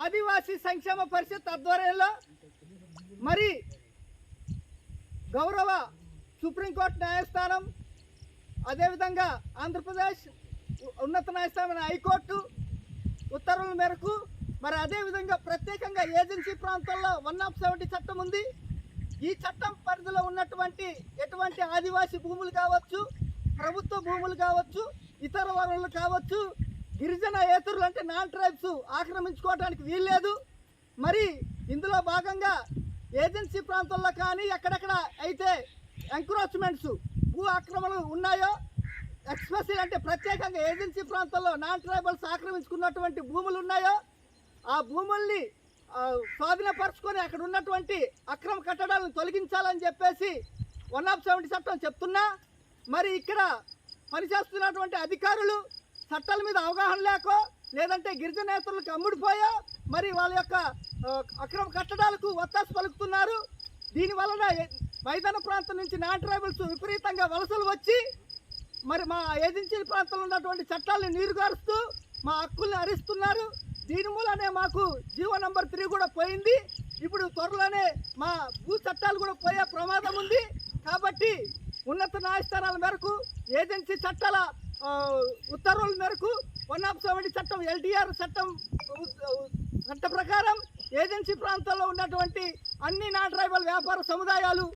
ఆదివాసీ సంక్షేమ పరిషత్ ఆధ్వర్యంలో మరి గౌరవ సుప్రీంకోర్టు న్యాయస్థానం అదేవిధంగా ఆంధ్రప్రదేశ్ ఉన్నత న్యాయస్థానం హైకోర్టు ఉత్తర్వుల మేరకు మరి అదేవిధంగా ప్రత్యేకంగా ఏజెన్సీ ప్రాంతంలో వన్ ఆఫ్ సెవెంటీ చట్టం ఉంది. ఈ చట్టం పరిధిలో ఉన్నటువంటి ఎటువంటి ఆదివాసీ భూములు కావచ్చు ప్రభుత్వ భూములు కావచ్చు ఇతర వనరులు కావచ్చు గిరిజన ఏతరులు అంటే నాన్ ట్రైబ్స్ ఆక్రమించుకోవడానికి వీల్లేదు. మరి ఇందులో భాగంగా ఏజెన్సీ ప్రాంతాల్లో కానీ ఎక్కడెక్కడ అయితే ఎంక్రోచ్మెంట్స్ భూ ఆక్రమణలు ఉన్నాయో ఎక్స్పెషల్ అంటే ప్రత్యేకంగా ఏజెన్సీ ప్రాంతాల్లో నాన్ ట్రైబల్స్ ఆక్రమించుకున్నటువంటి భూములు ఉన్నాయో ఆ భూముల్ని స్వాధీనపరచుకొని అక్కడ ఉన్నటువంటి అక్రమ కట్టడాలను తొలగించాలని చెప్పేసి వన్ ఆఫ్ సెవెంటీ చట్టం చెప్తున్నా. మరి ఇక్కడ పనిచేస్తున్నటువంటి అధికారులు చట్టాల మీద అవగాహన లేకో లేదంటే గిరిజనేతరులకు అమ్ముడిపోయో మరి వాళ్ళ యొక్క అక్రమ కట్టడాలకు ఒత్తాసు పలుకుతున్నారు. దీనివలన మైదాన ప్రాంతం నుంచి నాన్ ట్రైబల్స్ విపరీతంగా వలసలు వచ్చి మరి మా ఏజెన్సీ ప్రాంతంలో ఉన్నటువంటి చట్టాలను నీరుగారుస్తూ మా హక్కుల్ని హరిస్తున్నారు దీని మూలనే మాకు జీవో నంబర్ త్రీ కూడా పోయింది. ఇప్పుడు త్వరలోనే మా భూ చట్టాలు కూడా పోయే ప్రమాదం ఉంది. కాబట్టి ఉన్నత న్యాయస్థానాల మేరకు ఏజెన్సీ చట్టాల ఉత్తర్వుల మేరకు వన్ ఆఫ్ సెవెంటీ చట్టం ఎల్టీఆర్ చట్టం చట్ట ప్రకారం ఏజెన్సీ ప్రాంతాల్లో ఉన్నటువంటి అన్ని నాన్ ట్రైబల్ వ్యాపార సముదాయాలు